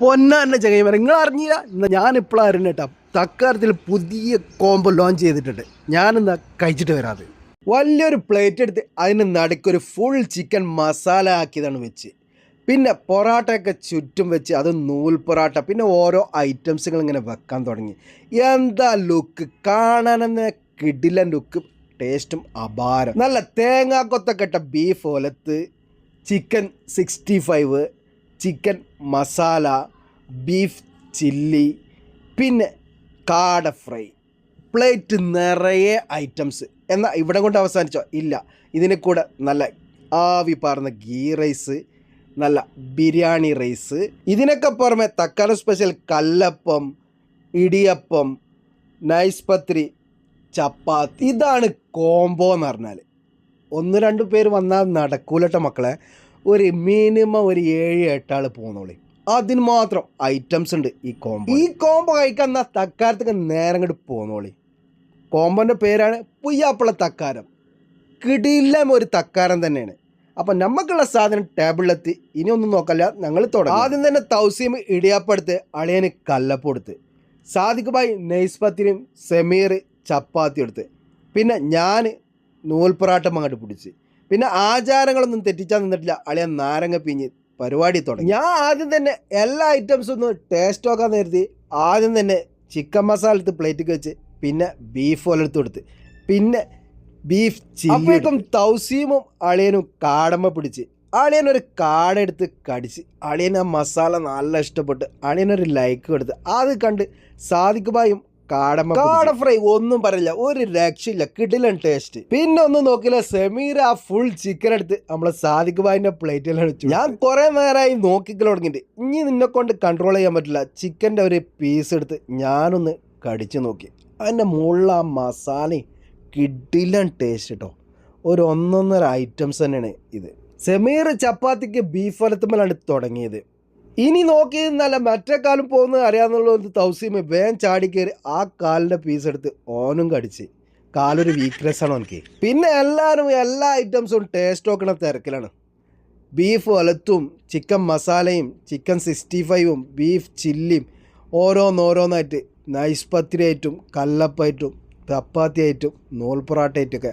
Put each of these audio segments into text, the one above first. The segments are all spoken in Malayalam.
പൊന്നാന്റെ ചകൈമര നിങ്ങൾ അറിഞ്ഞില്ല ഞാൻ ഇപ്പോഴാണ് അറിഞ്ഞ കേട്ടോ തക്കാരത്തിൽ പുതിയ കോംബോ ലോഞ്ച് ചെയ്തിട്ടുണ്ട്. ഞാനിന്ന് കഴിച്ചിട്ട് വരാത്. വലിയൊരു പ്ലേറ്റ് എടുത്ത് അതിന് നടുക്കൊരു ഫുൾ ചിക്കൻ മസാല ആക്കിയതാണ് വെച്ച്. പിന്നെ പൊറാട്ടയൊക്കെ ചുറ്റും വെച്ച് അത് നൂൽ പൊറാട്ട പിന്നെ ഓരോ ഐറ്റംസുകൾ ഇങ്ങനെ വെക്കാൻ തുടങ്ങി. എന്താ ലുക്ക് കാണാനെന്ന കിടിലൻ ലുക്ക് ടേസ്റ്റും അപാരം. നല്ല തേങ്ങാക്കൊത്തൊക്കെ ഇട്ട beef ഒലത്ത് chicken sixty five chicken masala beef chilli പിന്നെ കാട ഫ്രൈ. പ്ലേറ്റ് നിറയെ ഐറ്റംസ്. എന്നാൽ ഇവിടെ കൊണ്ട് അവസാനിച്ചോ? ഇല്ല. ഇതിന് കൂടെ നല്ല ആവി പാർന്ന ഗീ റൈസ് നല്ല ബിരിയാണി റൈസ് ഇതിനൊക്കെ പുറമെ തക്കാളി സ്പെഷ്യൽ കല്ലപ്പം ഇടിയപ്പം നൈസ് പത്രി ചപ്പാത്തി. ഇതാണ് കോംബോ എന്ന് പറഞ്ഞാൽ ഒന്ന് രണ്ട് പേര് വന്നാൽ നടക്കൂലട്ടോ മക്കളെ. ഒരു മിനിമം ഒരു ഏഴ് എട്ടാൾ പോകുന്നോളി അതിന് മാത്രം ഐറ്റംസ് ഉണ്ട് ഈ കോംബോ ഈ കോംബോ കഴിക്കാൻ എന്നാൽ തക്കാരത്തേക്ക് നേരം ഇങ്ങോട്ട് പോകുന്നോളി കോംബോന്റെ പേരാണ് പുയ്യാപ്പിള തക്കാരം. കിടിയില്ലാമ ഒരു തക്കാരം തന്നെയാണ്. അപ്പം നമുക്കുള്ള സാധനം ടേബിളിലെത്തി ഇനി ഒന്നും നോക്കല്ല ഞങ്ങൾ തുടങ്ങി. ആദ്യം തന്നെ തൗസീം ഇടിയാപ്പെടുത്ത് അളിയന് കല്ലപ്പെടുത്ത് സാദിഖ് ഭായ് നെയ്സ് പത്തിരിയും സെമീർ ചപ്പാത്തി എടുത്ത്. പിന്നെ ഞാൻ നൂൽപ്പൊറാട്ടം അങ്ങോട്ട് പിടിച്ച്. പിന്നെ ആചാരങ്ങളൊന്നും തെറ്റിച്ചാൽ നിന്നിട്ടില്ല. അളിയൻ നാരങ്ങ പിഞ്ഞ് പരിപാടി തുടങ്ങി. ഞാൻ ആദ്യം തന്നെ എല്ലാ ഐറ്റംസും ഒന്ന് ടേസ്റ്റ് നോക്കാൻ നേരത്തി. ആദ്യം തന്നെ ചിക്കൻ മസാല എടുത്ത് പ്ലേറ്റിൽ വെച്ച് പിന്നെ ബീഫ് ഒലെടുത്ത് കൊടുത്ത് പിന്നെ ബീഫ് ചില്ലിക്കും തൗസീമും അളിയനും കാടമ്മ പിടിച്ച്. അളിയൻ ഒരു കാട എടുത്ത് കടിച്ച്. അളിയൻ ആ മസാല നല്ല ഇഷ്ടപ്പെട്ട് അളിയനൊരു ലൈക്ക് കൊടുത്ത്. അത് കണ്ട് കാടമ്മ കാട ഫ്രൈ ഒന്നും പറയില്ല. ഒരു രക്ഷയില്ല. കിടിലൻ ടേസ്റ്റ് പിന്നെ ഒന്നും നോക്കില്ല സെമീർ ആ ഫുൾ ചിക്കൻ എടുത്ത് നമ്മളെ സാദിഖ് ബായിന്റെ പ്ലേറ്റിലാണ് വെച്ചു ഞാൻ കുറെ നേരമായി നോക്കിക്കൽ തുടങ്ങിയിട്ട്. ഇനി നിന്നെ കൊണ്ട് കൺട്രോൾ ചെയ്യാൻ പറ്റില്ല. ചിക്കന്റെ ഒരു പീസ് എടുത്ത് ഞാനൊന്ന് കടിച്ചു നോക്കി. അതിന്റെ മുകളിൽ ആ മസാലയും കിടിലൻ ടേസ്റ്റ് കേട്ടോ ഒരു ഒന്നൊന്നര ഐറ്റംസ് തന്നെയാണ് ഇത്. സെമീർ ചപ്പാത്തിക്ക് ബീഫ് വലത്തുമ്പോഴാണ് തുടങ്ങിയത്. ഇനി നോക്കി നിന്നല്ല മറ്റേ കാലം പോകുന്നത് അറിയാമെന്നുള്ള ഒരു തൗസീമ് ചാടി കയറി ആ കാലിന്റെ പീസ് എടുത്ത് ഓനും കടിച്ച്. കാലൊരു വീക്ക്നെസ് ആണ് എനിക്ക് പിന്നെ എല്ലാവരും എല്ലാ ഐറ്റംസും ടേസ്റ്റ് നോക്കണ തിരക്കിലാണ്. ബീഫ് വലത്തും ചിക്കൻ മസാലയും ചിക്കൻ സിക്സ്റ്റി ഫൈവും ബീഫ് ചില്ലിയും ഓരോന്നോരോന്നായിട്ട് നൈസ് പത്തിരി ആയിട്ടും കല്ലപ്പായിട്ടും ചപ്പാത്തി ആയിട്ടും നൂൽ പൊറാട്ട ആയിട്ടൊക്കെ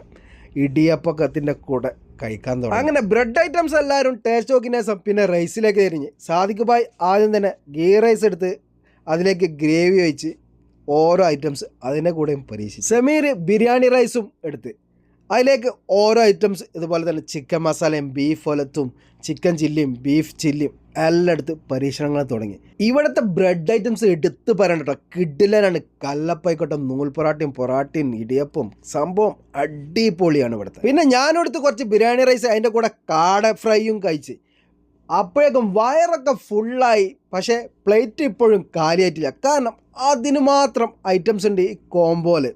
ഇടിയപ്പക്കത്തിന്റെ കൂടെ കഴിക്കാൻ തുടങ്ങി. അങ്ങനെ ബ്രെഡ് ഐറ്റംസ് എല്ലാവരും ടേസ്റ്റ് നോക്കിയ ശേഷം പിന്നെ റൈസിലേക്ക് തിരിഞ്ഞ്. സാദിഖ് ഭായ് ആദ്യം തന്നെ ഗീ റൈസ് എടുത്ത് അതിലേക്ക് ഗ്രേവി ഒഴിച്ച് ഓരോ ഐറ്റംസ് അതിന്റെ കൂടെയും പരീക്ഷിച്ചു. സമീർ ബിരിയാണി റൈസും എടുത്ത്. അതിലേക്ക് ഓരോ ഐറ്റംസ് ഇതുപോലെ തന്നെ ചിക്കൻ മസാലയും ബീഫ് ഒലത്തും ചിക്കൻ ചില്ലിയും ബീഫ് ചില്ലിയും എല്ലാം എടുത്ത് പരീക്ഷണങ്ങൾ തുടങ്ങി. ഇവിടുത്തെ ബ്രെഡ് ഐറ്റംസ് എടുത്ത് പറയണ്ട കേട്ടോ. കിഡിലനാണ് കല്ലപ്പായിക്കോട്ടെ നൂൽ പൊറാട്ടയും പൊറാട്ടയും ഇടിയപ്പും. സംഭവം അടിപൊളിയാണ് ഇവിടുത്തെ. പിന്നെ ഞാനെടുത്ത് കുറച്ച് ബിരിയാണി റൈസ് അതിന്റെ കൂടെ കാട ഫ്രൈയും കഴിച്ച്. അപ്പോഴേക്കും വയറൊക്കെ ഫുള്ളായി പക്ഷേ പ്ലേറ്റ് ഇപ്പോഴും കാലിയായിട്ടില്ല. കാരണം അതിന് മാത്രം ഐറ്റംസ് ഉണ്ട് ഈ കോംബോയിൽ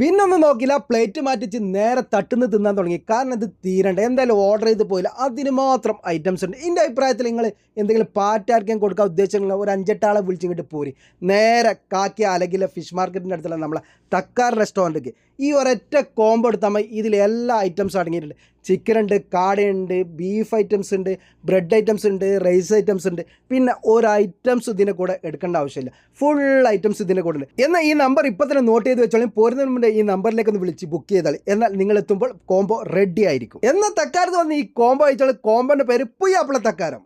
പിന്നൊന്നും നോക്കില്ല. പ്ലേറ്റ് മാറ്റിച്ച് നേരെ തട്ടുന്ന് തിന്നാൻ തുടങ്ങി. കാരണം ഇത് തീരണ്ട. എന്തായാലും ഓർഡർ ചെയ്ത് പോയില്ല. അതിന് മാത്രം ഐറ്റംസ് ഉണ്ട്. എന്റെ അഭിപ്രായത്തിൽ നിങ്ങൾ എന്തെങ്കിലും പാറ്റാർക്കും കൊടുക്കാൻ ഉദ്ദേശിച്ചിട്ടുള്ള ഒരു അഞ്ചെട്ടാളെ വിളിച്ചിങ്ങോട്ട് പോരി. നേരെ കാക്കി അല്ലെങ്കിൽ ഫിഷ് മാർക്കറ്റിന്റെ അടുത്തുള്ള നമ്മളെ തക്കാർ റെസ്റ്റോറന്റിലേക്ക് ഈ ഒരൊറ്റ കോംബോ എടുത്താൽ മതി. ഇതിൽ എല്ലാ ഐറ്റംസും അടങ്ങിയിട്ടുണ്ട്. ചിക്കൻ ഉണ്ട് കാടയുണ്ട് ബീഫ് ഐറ്റംസ് ഉണ്ട് ബ്രെഡ് ഐറ്റംസ് ഉണ്ട് റൈസ് ഐറ്റംസ് ഉണ്ട്. പിന്നെ ഒരു ഐറ്റംസ് ഇതിന്റെ കൂടെ എടുക്കേണ്ട ആവശ്യമില്ല. ഫുൾ ഐറ്റംസ് ഇതിന്റെ കൂടെ ഉണ്ട്. എന്നാൽ ഈ നമ്പർ ഇപ്പോൾ തന്നെ നോട്ട് ചെയ്ത് വെച്ചോളൂ പോരുന്നതിന് മുമ്പേ ഈ നമ്പറിലേക്ക് ഒന്ന് വിളിച്ച് ബുക്ക് ചെയ്താൽ എന്നാൽ നിങ്ങൾ എത്തുമ്പോൾ കോംബോ റെഡി ആയിരിക്കും. എന്നാൽ തക്കാരത്ത് വന്ന് ഈ കോംബോ അയച്ചാൽ കോംബോന്റെ പേര് പുയ്യാപ്പിള തക്കാരം.